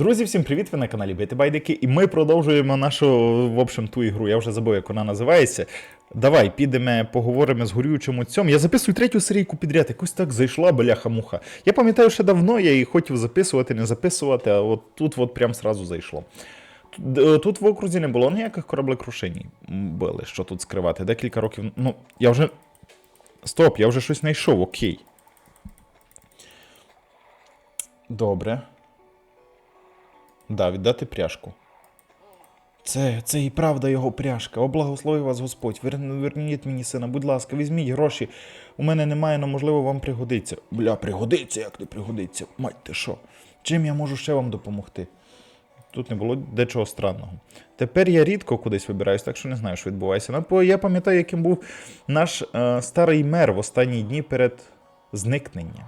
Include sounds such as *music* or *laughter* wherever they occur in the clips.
Друзі, всім привіт! Ви на каналі Бити Байдики, і ми продовжуємо нашу, в общем, ту ігру. Я вже забув, як вона називається. Давай підемо, поговоримо з горючим отцем. Я записую третю серійку підряд, якось так зайшла бляха-муха. Я пам'ятаю, що давно я її хотів записувати, не записувати, а от тут от прям сразу зайшло. Тут, е, в окрузі не було ніяких кораблекрушень били, що тут скривати. Декілька років. Ну, я вже. Стоп, я вже щось знайшов, окей. Добре. Да, віддати пряжку. Це, це і правда його пряжка. О, благослови вас Господь. Вер, верніть мені сина, будь ласка, візьміть гроші. У мене немає, але можливо вам пригодиться. Бля, пригодиться, як не пригодиться. Мать ти що? Чим я можу ще вам допомогти? Тут не було дечого странного. Тепер я рідко кудись вибираюсь, так що не знаю, що відбувається. Ну, я пам'ятаю, яким був наш е, старий мер в останні дні перед зникненням.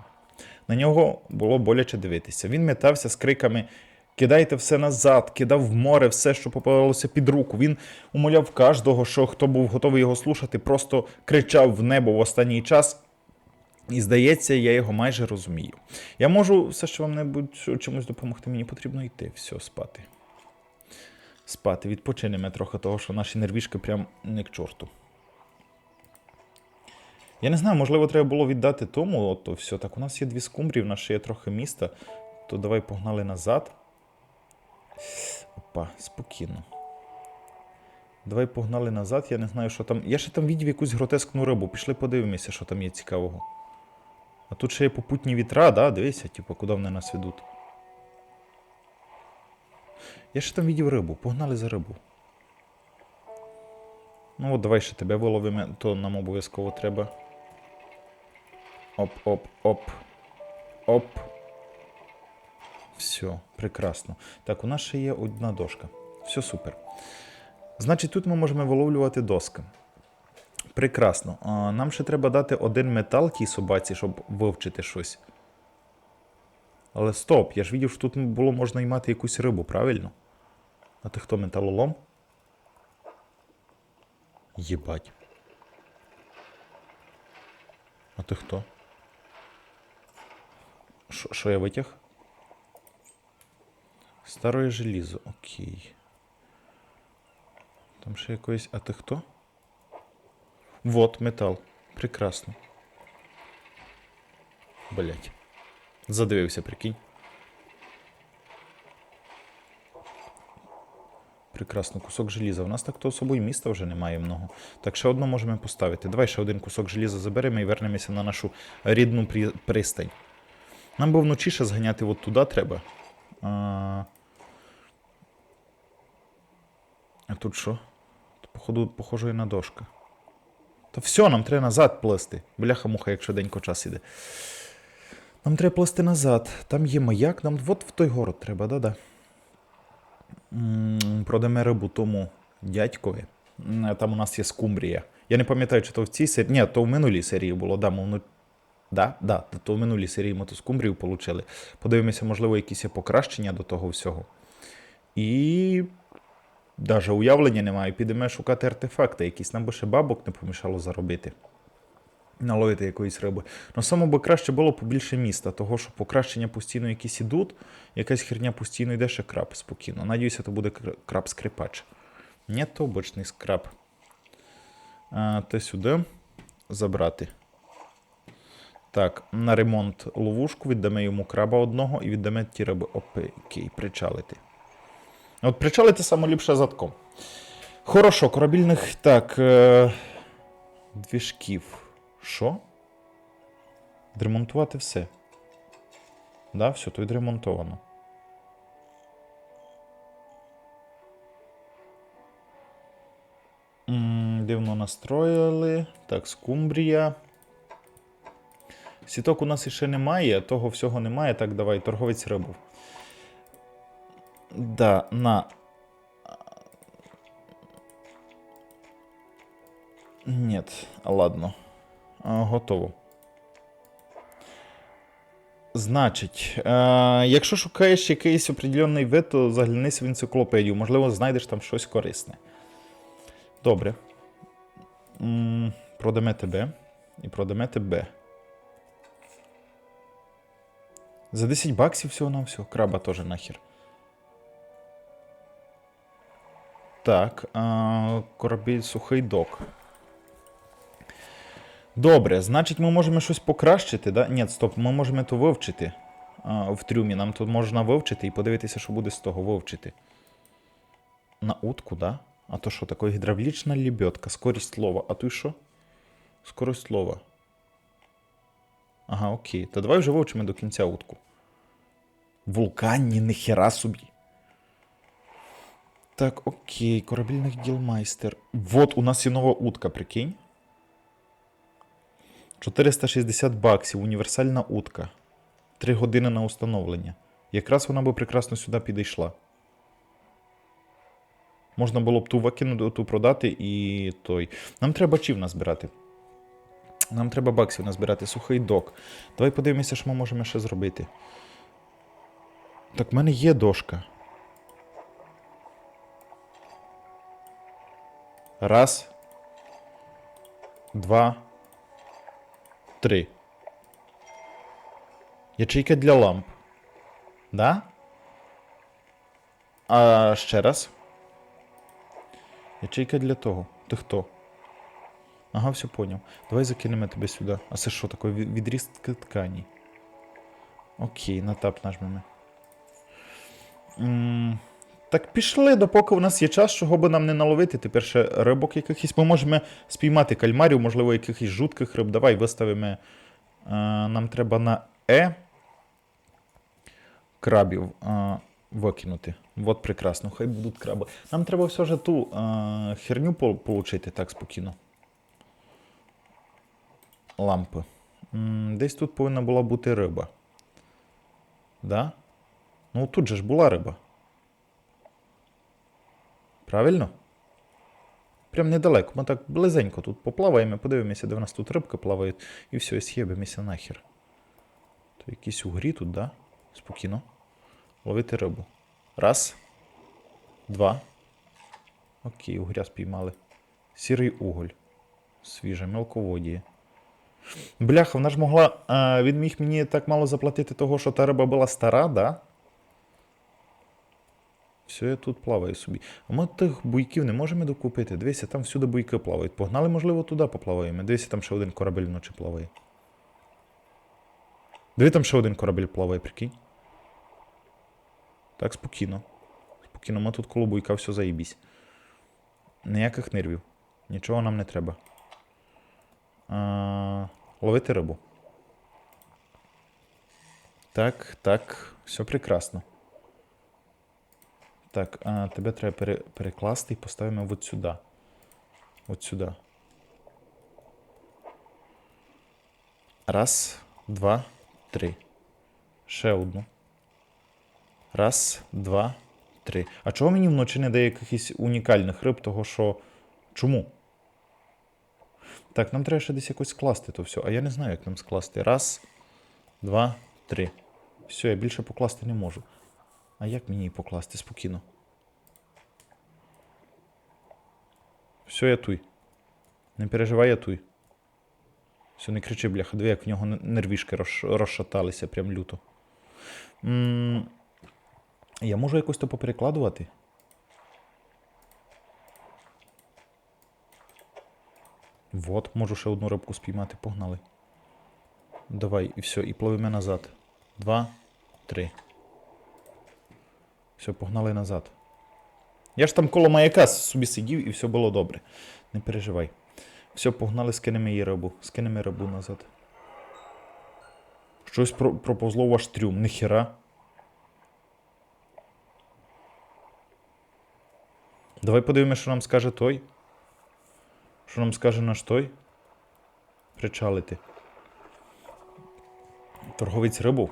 На нього було боляче дивитися. Він метався з криками Кидайте все назад, кидав в море все, що попалося під руку. Він умоляв кожного, що хто був готовий його слухати, просто кричав в небо в останній час. І здається, я його майже розумію. Я можу все, що вам небудь чомусь допомогти, мені потрібно йти. Все, спати. Спати, відпочинемо трохи того, що наші нервішки прям не к чорту. Я не знаю, можливо, треба було віддати тому, от все. Так, у нас є дві скумбрії, в нас ще є трохи міста. То давай погнали назад. Опа, спокійно. Давай погнали назад, я не знаю, що там. Я ще там відів якусь гротескну рибу. Пішли подивимося, що там є цікавого. А тут ще є попутні вітра, да? Дивися, типу, куди вони нас ведуть. Я ще там відів рибу, погнали за рибу. Ну от давай ще тебе виловимо, то нам обов'язково треба. Оп, оп, оп. Оп. Все, прекрасно. Так, у нас ще є одна дошка. Все супер. Значить, тут ми можемо виловлювати доски. Прекрасно. Нам ще треба дати один метал тій собаці, щоб вивчити щось. Але стоп, я ж бачив, що тут було можна і мати якусь рибу, правильно? А ти хто металолом? Єбать. А ти хто? Що я витяг? Старое желізо, окей. Там ще якоїсь. А ти хто? Вот, метал. Прекрасно. Блять. Задивився, прикинь. Прекрасно, кусок желіза. У нас так то собою міста вже немає много. Так ще одно можемо поставити. Давай ще один кусок желіза заберемо і вернемося на нашу рідну при- пристань. Нам би вночі ще зганяти от туди треба. А, а тут що? Походу, похоже і на дошка. Та все, нам треба назад плисти. Бляха-муха, як швиденько час іде. Нам треба плисти назад. Там є маяк, нам от в той город треба, да-да. М, Продамо рибу тому дядькові. Там у нас є скумбрія. Я не пам'ятаю, чи то в цій серії. Ні, то в минулій серії було. Да, ми вну- да, да, то в минулій серії ми ту скумбрію отримали. Подивимося, можливо, якісь є покращення до того всього. І навіть уявлення немає. Підемо шукати артефакти, якісь нам би ще бабок не помішало заробити. Наловити якоїсь риби. Ну, саме би краще було побільше міста, того що покращення постійно якісь ідуть, якась херня постійно йде ще краб спокійно. Надіюся, то буде краб-скрипач. Ні, то обичний скраб. А, те сюди забрати. Так, на ремонт ловушку віддамо йому краба одного і віддамо ті риби. Окей, причалити. От причалити саме ліпше задком. Хорошо, корабельних. Так. Е... Двіжків. Що? Відремонтувати все. Да, все, то відремонтовано. Дивно настроїли. Так, скумбрія. Сіток у нас іще немає, того всього немає. Так, давай, торговець рибу. Да, на. Нет, ладно. Готово. Значить, е, якщо шукаєш якийсь определенний вид, то заглянись в енциклопедію. Можливо, знайдеш там щось корисне. Добре. М, Продамо тебе і продамо тебе. За 10 баксів всього на всього. Краба теж нахер. Так, корабель сухий док. Добре, значить, ми можемо щось покращити, да? Ні, стоп, ми можемо то вивчити а, в трюмі. Нам тут можна вивчити і подивитися, що буде з того вивчити. На утку, да? А то що, таке гідравлічна лебедка, скорість слова. А то й що? Скорость слова. Ага, окей. То давай вже вивчимо до кінця утку. Вулканні, ніхера собі. Так, окей, корабельний ділмайстер. Вот у нас є нова утка, прикинь. 460 баксів, універсальна утка. 3 години на установлення. Якраз вона би прекрасно сюди підійшла. Можна було б ту викинути, ту продати і той. Нам треба чів назбирати. Нам треба баксів назбирати, сухий док. Давай подивимося, що ми можемо ще зробити. Так, в мене є дошка. Раз. Два. Три. Ячейка для ламп. Да? А ще раз. Ячейка для того. Ти хто? Ага, все поняв. Давай закинемо тебе сюди. А це що таке? Відрізка ткані. Окей, на тап нажмемо. М, Так пішли, допоки у нас є час, чого би нам не наловити. Тепер ще рибок якихось. Ми можемо спіймати кальмарів, можливо, якихось жутких риб. Давай виставимо. Е, нам треба на Е крабів е, викинути. От прекрасно, хай будуть краби. Нам треба все ж ту е, херню по- получити так спокійно. Лампи. Десь тут повинна була бути риба. Да? Ну тут же ж була риба. Правильно? Прям недалеко. Ми так близенько тут поплаваємо, подивимося, де в нас тут рибки плавають, і все, і з'їбемося нахер. То якісь угрі тут, да? Спокійно. Ловити рибу. Раз. Два. Окей, угря спіймали. Сірий уголь. Свіже, мелководіє. Бляха, вона ж могла. А, він міг мені так мало заплатити того, що та риба була стара, да? Все, я тут плаваю собі. А ми тих буйків не можемо докупити. Дивися, там всюди буйки плавають. Погнали, можливо, туди поплаваємо. Дивися, там ще один корабель вночі плаває. Диви, там ще один корабель плаває, прикинь. Так, спокійно. Спокійно, ми тут коло буйка все заїбісь. Ніяких нервів. Нічого нам не треба. А, ловити рибу. Так, так, все прекрасно. Так, а, тебе треба пере, перекласти і поставимо от сюди. От сюди. Раз, два, три. Ще одну. Раз, два, три. А чого мені вночі не дає якихось унікальних риб, того що. Чому? Так, нам треба ще десь якось скласти то все. А я не знаю, як нам скласти. Раз, два, три. Все, я більше покласти не можу. А як мені її покласти спокійно? Все, я туй. Не переживай, я туй. Все, не кричи, бляха, диви, як в нього нервішки розш- розшаталися прям люто. м я можу якось то поперекладувати? Вот, можу ще одну рибку спіймати, погнали. Давай, і все, і пливемо назад. Два, три. Все, погнали назад. Я ж там коло маяка собі сидів і все було добре. Не переживай. Все, погнали, скинемо її рибу. Скинемо рибу назад. Щось про- проповзло ваш трюм, ніхера. Давай подивимося, що нам скаже той. Що нам скаже наш той? Причалити. Торговець рибу.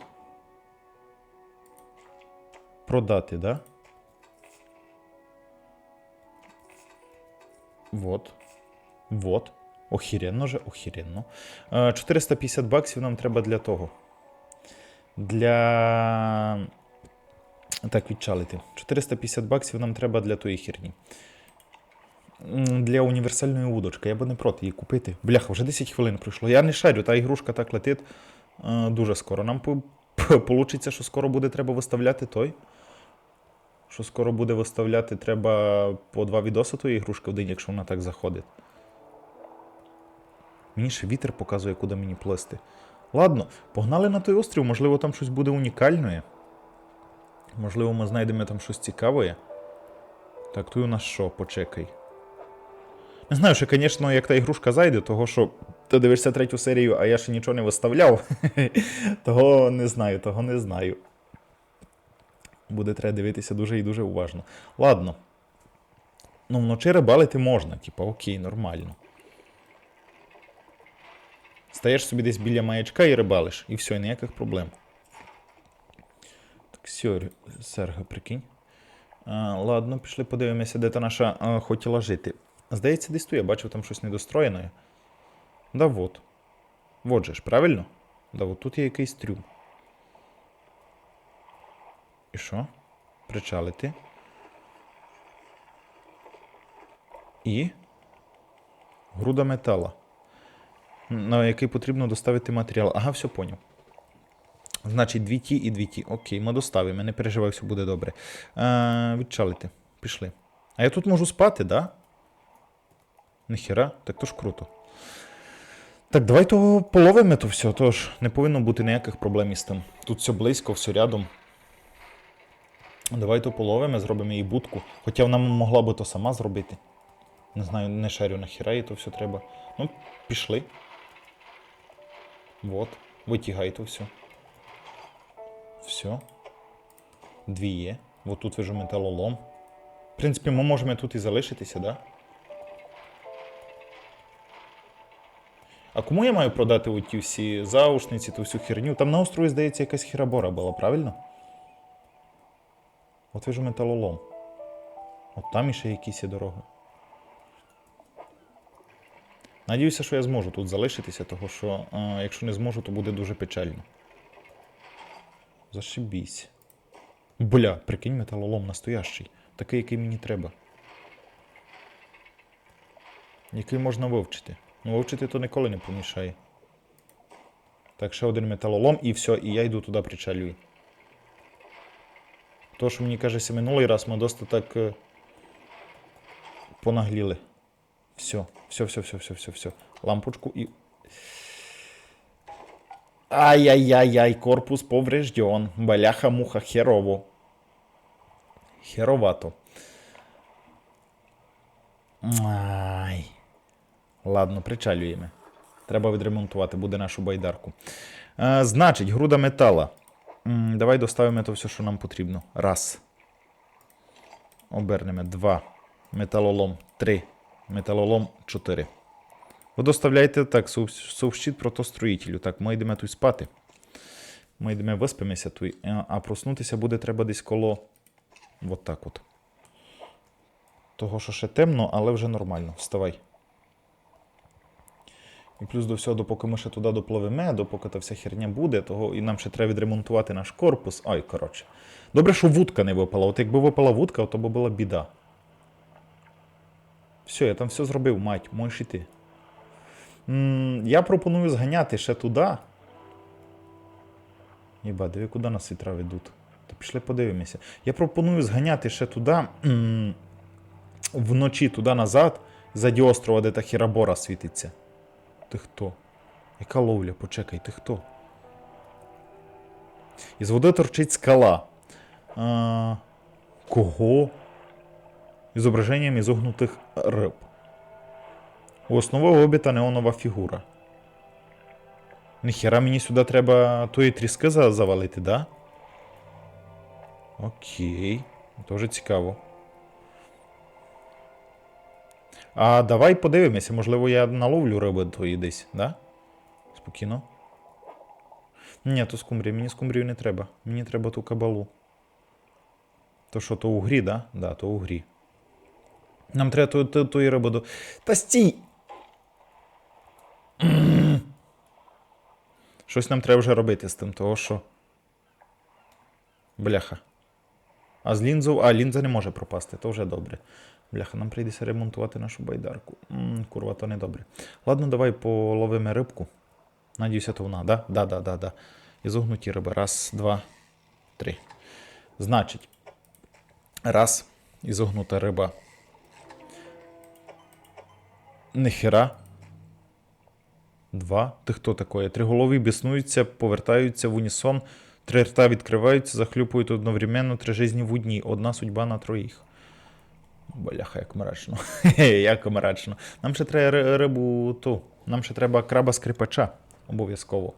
Продати, да? Вот. Вот. Охеренно же, охеренно. Е, 450 баксів нам треба для того. Для. Так, відчалити. 450 баксів нам треба для тої херні. Для універсальної удочки. Я би не проти її купити. Бляха, вже 10 хвилин пройшло. Я не шарю, та ігрушка так летить е, дуже скоро. Нам по- *laughs* получиться, що скоро буде треба виставляти той. Що скоро буде виставляти, треба по два відоси тої ігрушки в день, якщо вона так заходить. Мені ще вітер показує, куди мені плисти. Ладно, погнали на той острів, можливо, там щось буде унікальне. Можливо, ми знайдемо там щось цікаве. Так, тут у нас що, почекай. Не знаю, що, звісно, як та ігрушка зайде, того що ти дивишся третю серію, а я ще нічого не виставляв. *laughs* того не знаю, того не знаю. Буде треба дивитися дуже і дуже уважно. Ладно. Ну, вночі рибалити можна, типа, окей, нормально. Стаєш собі десь біля маячка і рибалиш, і все, ніяких проблем. Так, сьор, Серга, прикинь. А, ладно, пішли подивимося, де та наша а, хотіла жити. Здається, десь тут я бачив там щось недостроєне. Да вот. Вот же ж, правильно? Да, от тут є якийсь трюм. Що? Причалити. І. Груда метала. На який потрібно доставити матеріал. Ага, все поняв. Значить, дві ті і дві ті. Окей, ми доставимо, не переживай, все буде добре. Е, відчалити. Пішли. А я тут можу спати, да? Ніхера, так то ж круто. Так, давай то половимо то все, тож не повинно бути ніяких проблем із тим. Тут все близько, все рядом. Давай то половимо, зробимо їй будку. Хоча вона могла би то сама зробити. Не знаю, не шарю нахіра їй то все треба. Ну, пішли. Вот. Витягай то все. Все. Дві є. Вот тут вижу металолом. В принципі, ми можемо тут і залишитися, да? А кому я маю продати оті всі заушниці, ту всю херню? Там на острові, здається, якась хірабора була, правильно? От вижу металолом. От там іще якісь є дороги. Надіюся, що я зможу тут залишитися, того що а, якщо не зможу, то буде дуже печально. Зашибісь. Бля, прикинь, металолом настоящий. Такий, який мені треба. Який можна вивчити. Ну, вивчити то ніколи не помішає. Так, ще один металолом і все, і я йду туди причалюю. То, що мені кажеться, минулий раз ми досить так е, понагліли. Все, все, все, все, все, все, все. Лампочку і. Ай-яй-яй-яй, корпус поврежден. Баляха-муха, херово. Херовато. Ай. Ладно, причалюємо. Треба відремонтувати, буде нашу байдарку. Е, значить, груда метала. Давай доставимо то все, що нам потрібно. Раз. Обернемо. Два. Металолом. Три. Металолом 4. Ви доставляєте так, сов- совщит протостроїтелю. Так, ми йдемо тут спати. Ми йдемо виспимося тут, а- а проснутися буде треба десь коло. От так от. Того, що ще темно, але вже нормально. Вставай. І плюс до всього, допоки ми ще туди допливемо, допоки та вся херня буде, того і нам ще треба відремонтувати наш корпус. Ой, коротше. Добре, що вудка не випала. От якби випала вудка, то би була біда. Все, я там все зробив, мать, можеш іти. м я пропоную зганяти ще туди. Єба, диви, куди нас вітра ведуть. Та пішли подивимося. Я пропоную зганяти ще туди. м, Вночі туди назад, заді острова, де та хірабора світиться. Ти хто? Яка ловля? Почекай, ти хто? Із води торчить скала. А, кого? Ізображенням ізогнутих риб. У основи обіта неонова фігура. Ніхера мені сюди треба тої тріски завалити, да? Окей. Дуже цікаво. А давай подивимося, можливо, я наловлю риби тої десь, да? Спокійно. Ні, то скумбрія, мені скумбрію не треба. Мені треба ту кабалу. То що, то у грі, да? Да, то у грі. Нам треба ту, ту, тої риби до. Та стій! *clears throat* Щось нам треба вже робити з тим, того що. Бляха. А з лінзою. А, лінза не може пропасти, то вже добре. Бляха, нам прийдеться ремонтувати нашу байдарку. м курва, то не добре. Ладно, давай половимо рибку. Надіюся, то вона, да? Да, да, да, да. І зогнуті риби. Раз, два, три. Значить. Раз. Ізогнута риба. Нихера. Два. Ти хто такое? Триголові біснуються, повертаються в унісон. Три рта відкриваються, захлюпують одновременно три жизні в одній. Одна судьба на троїх. Бляха, як мрачно. *laughs* Як мрачно. Нам ще треба рибу ту. Нам ще треба краба скрипача. Обов'язково.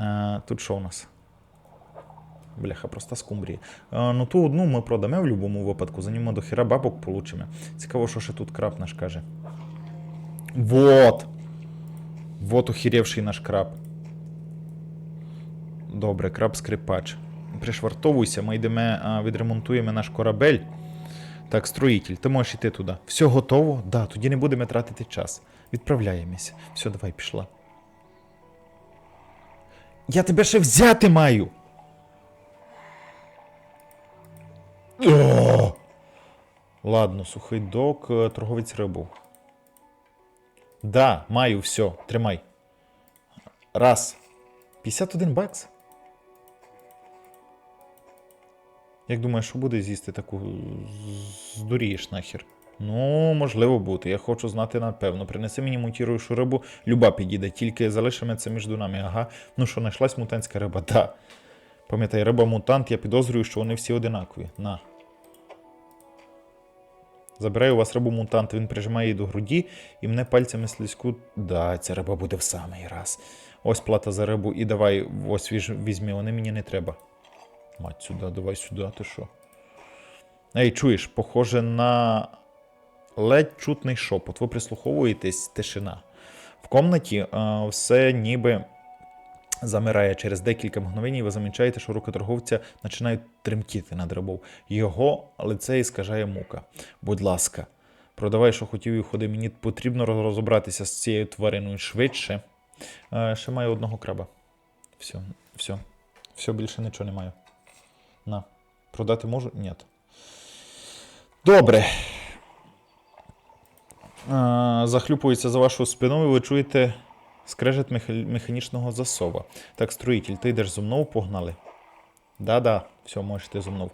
Е, тут що у нас? Бляха, просто скумбрії. Е, ну ту одну ми продамо в будь-якому випадку, за нього до хіра бабок получимо. Цікаво, що ще тут краб наш каже. Вот! Вот ухіревший наш краб. Добре, краб скрипач. Пришвартовуйся, ми йдемо, відремонтуємо наш корабель. Так, строїтель, ти можеш йти туди. Все готово? Да, тоді не будемо тратити час. Відправляємося. Все, давай, пішла. Я тебе ще взяти маю. О! Ладно, сухий док, е, торговець рибу. Да, маю, все, тримай. Раз. 51 бакс. Як думаєш, що буде з'їсти таку здурієш нахер? Ну, можливо бути. Я хочу знати напевно. Принеси мені мутіруючу рибу, люба підійде, тільки залишимо це між нами. Ага. Ну що, знайшлась мутантська риба? Да. Пам'ятай, риба мутант, я підозрюю, що вони всі одинакові. На. Забираю у вас рибу мутант, він прижимає її до груді і мене пальцями слизьку. Да, ця риба буде в самий раз. Ось плата за рибу, і давай, ось візьми, вони мені не треба. Мать сюди, давай сюди, ти що? Ей, чуєш, похоже на ледь чутний шепот. Ви прислуховуєтесь, тишина. В комнаті е, все ніби замирає через декілька мгновень, ви замічаєте, що руки торговця починають тремтіти над рибою. Його лице іскажає мука. Будь ласка, продавай, що хотів, і ходи. Мені потрібно роз- розібратися з цією твариною швидше. Е, ще маю одного краба. Все, все. Все, більше нічого не маю. На. Продати можу? Ні. Добре. Захлюпується за вашою спиною, ви чуєте скрежет механічного засова. Так, строїтель, ти йдеш зо мною, погнали. Да-да, все, можеш ти зо мною.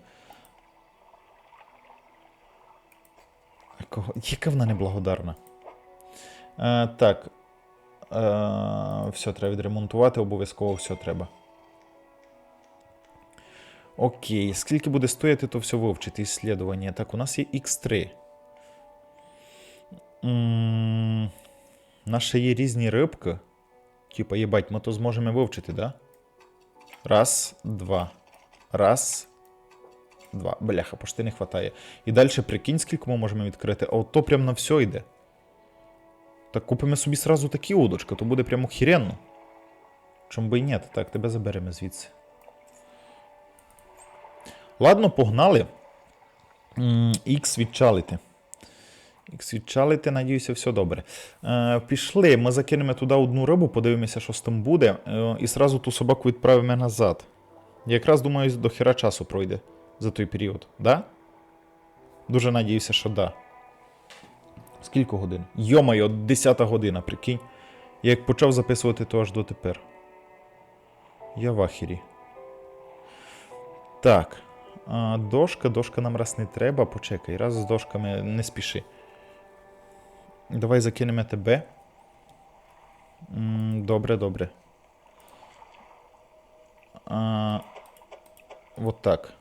Якого- Яка вона неблагодарна. Е, так. Е, все треба відремонтувати, обов'язково все треба. Окей, скільки буде стояти, то все вивчити іслідування. Так, у нас є X3. М, У є різні рибки. Типа, їбать, ми то зможемо вивчити, да? Раз, два. Раз. Два. Бляха, пошти не хватає. І далі прикинь, скільки ми можемо відкрити. А от то прям на все йде. Так купимо собі сразу такі удочки, то буде прямо хіренно. Чому би і ні? Так, тебе заберемо звідси. Ладно, погнали. Х відчалити. Х відчалити, надіюся, все добре. Е, пішли, ми закинемо туди одну рибу, подивимося, що з тим буде, е, і сразу ту собаку відправимо назад. Якраз думаю, до хіра часу пройде за той період, да? Дуже надіюся, що да. Скільки годин? Йомайо, 10 година, прикинь. Я як почав записувати, то аж дотепер. Я в ахері. Так. Дошка, дошка нам раз не треба. Почекай, раз з дошками не спіши. Давай закинемо тебе. Добре, добре. А, вот так.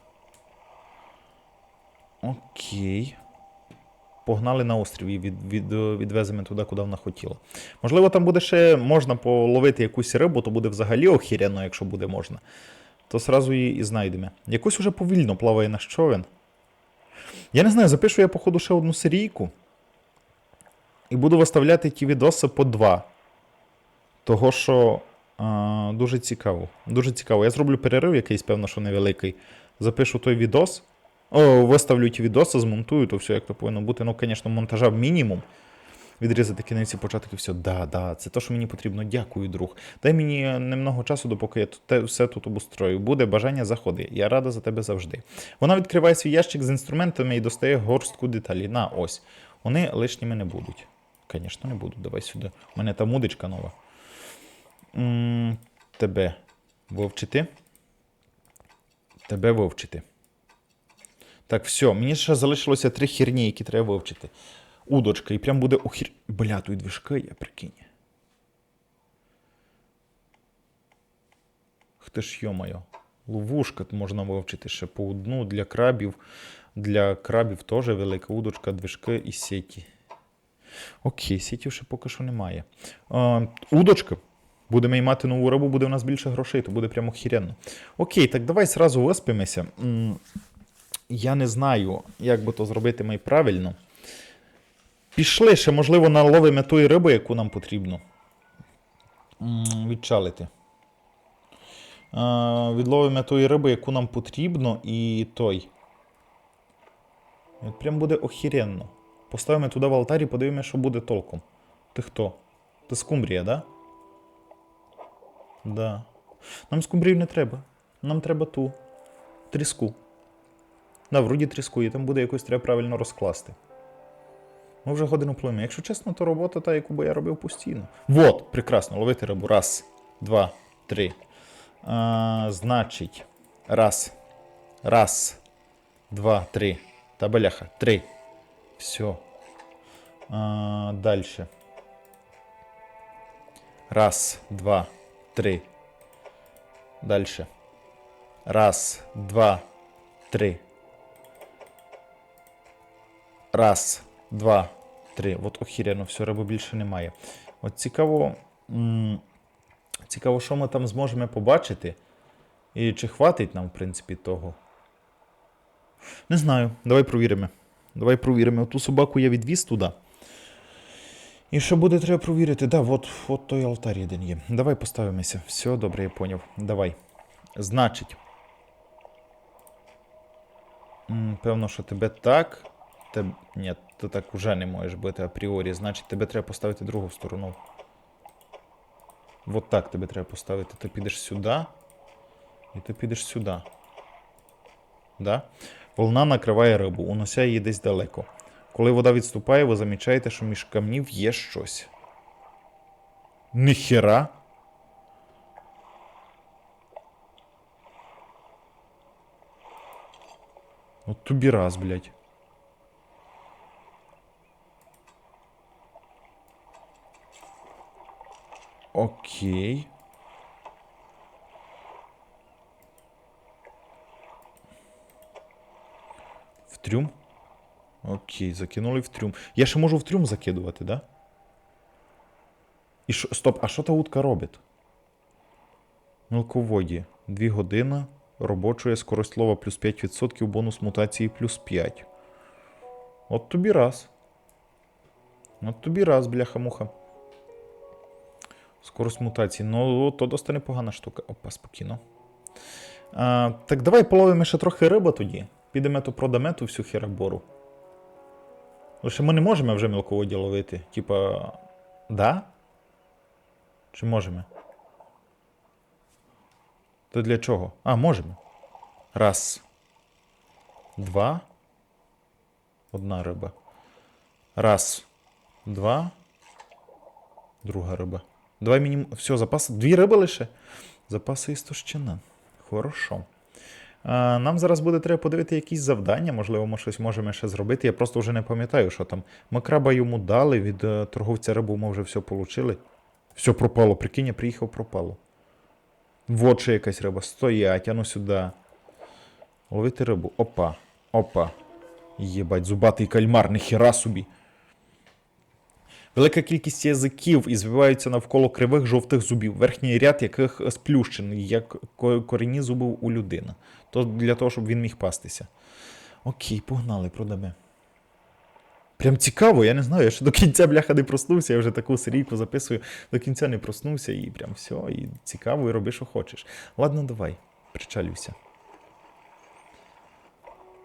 Окей. Погнали на острів і від, від, відвеземо туди, куди вона хотіла. Можливо, там буде ще можна половити якусь рибу, то буде взагалі охіряно, якщо буде можна. То сразу її і знайдемо. Якось уже повільно плаває наш човен. Я не знаю, запишу я, походу, ще одну серійку. І буду виставляти ті відоси по два. Того, що а, дуже цікаво. Дуже цікаво. Я зроблю перерив якийсь, певно, що невеликий. Запишу той відос. О, виставлю ті відоси, змонтую, то все як то повинно бути. Ну, звісно, монтажа мінімум. Відрізати кінець і початок і все. Да, да, це те, що мені потрібно. Дякую, друг. Дай мені немного часу, допоки я те, все тут обустрою. Буде бажання заходи. Я рада за тебе завжди. Вона відкриває свій ящик з інструментами і достає горстку деталі. На, ось. Вони лишніми не будуть. Звісно, не будуть. Давай сюди. У мене там удочка нова. м тебе вивчити. Тебе вивчити. Так, все, мені ще залишилося три херні, які треба вивчити. Удочка, і прям буде охір... Бля, тут движка є, прикинь. Ах ти ж йомайо. Ловушка можна вивчити ще по одну для крабів. Для крабів теж велика удочка, движки і сіті. Окей, сітів ще поки що немає. А, удочка. Будемо і мати нову рибу, буде у нас більше грошей, то буде прямо хіренно. Окей, так давай зразу виспимося. Я не знаю, як би то зробити ми правильно. Пішли ще, можливо, наловимо тої риби, яку нам потрібно. Відчалити. Відловимо тої риби, яку нам потрібно, і той. Прям буде охеренно. Поставимо туди в алтарі, подивимося, що буде толком. Ти хто? Ти скумбрія, да? Да. Нам скумбрію не треба. Нам треба ту. Тріску. Да, вроді тріску, і там буде якось треба правильно розкласти. Ми вже годину пливемо. Якщо чесно, то робота та, яку би я робив постійно. Вот, прекрасно, ловити рибу. Раз, два, три. А, значить, раз. Раз, два, три. Та бляха. Три. Все. А, дальше. Раз, два, три. Дальше. Раз, два, три. Раз, два, три. От охіряно, все, риби більше немає. От цікаво. Цікаво, що ми там зможемо побачити. І чи хватить нам, в принципі, того. Не знаю. Давай провіримо. Давай провіримо. Ту собаку я відвіз туди. І що буде, треба провірити. Да, от, от той алтарь один є. Давай поставимося. Все, добре, я поняв. Давай. Значить. Певно, що тебе так. Теб... Ні, ти так уже не можеш бути апріорі. Значить, тебе треба поставити другу сторону. Вот так тебе треба поставити. Ти підеш сюди. І ти підеш сюди. Да? Волна накриває рибу, унося її десь далеко. Коли вода відступає, ви замічаєте, що між камнів є щось. Ніхера. От тобі раз, блядь. Окей. В трюм? Окей, закинули в трюм. Я ще можу в трюм закидувати, да? І що, стоп, а що та утка робить? Мелководді. 2 години. Робочої скорость лова плюс 5%, бонус мутації плюс 5. От тобі раз. От тобі раз, бляха-муха. Скорость мутації. Ну, то досить непогана штука. Опа, спокійно. А, так давай половимо ще трохи риби тоді. Підемо то продамо ту всю херабору. Лише ми не можемо вже мілководді ловити. Типа. Да? Чи можемо? То для чого? А, можемо. Раз. Два. Одна риба. Раз. Два. Друга риба. Давай мені. Все, запас. Дві риби лише. Запаси істощина. Хорошо. Нам зараз буде треба подивити якісь завдання, можливо, ми щось можемо ще зробити. Я просто вже не пам'ятаю, що там. Ми краба йому дали, від е, торговця рибу ми вже все отримали. Все пропало, прикинь, я приїхав, пропало. Вот ще якась риба. Стоять, а ну сюди. Ловити рибу. Опа. Опа. Єбать, зубатий кальмар, ніхера собі. Велика кількість язиків і звиваються навколо кривих жовтих зубів, верхній ряд яких сплющений, як корінні зуби у людини. То для того, щоб він міг пастися. Окей, погнали, продамо. Прям цікаво, я не знаю, я ще до кінця бляха не проснувся, я вже таку серійку записую, до кінця не проснувся і прям все, і цікаво, і роби, що хочеш. Ладно, давай, причалюйся.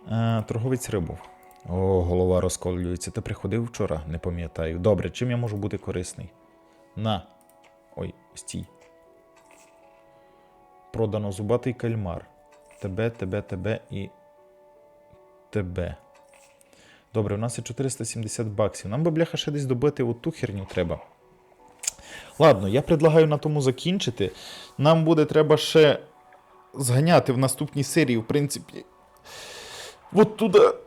А, торговець рибу. О, голова розколюється. Ти приходив вчора? Не пам'ятаю. Добре, чим я можу бути корисний? На. Ой, стій. Продано зубатий кальмар. Тебе, тебе, тебе і. Тебе. Добре, у нас є 470 баксів. Нам би, бляха, ще десь добити оту херню треба. Ладно, я предлагаю на тому закінчити. Нам буде треба ще зганяти в наступній серії, в принципі. от туди.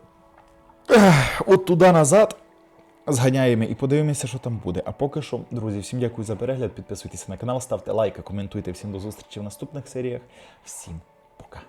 От туди назад. Зганяємо і подивимося, що там буде. А поки що, друзі, всім дякую за перегляд. Підписуйтесь на канал, ставте лайки, коментуйте. Всім до зустрічі в наступних серіях. Всім пока.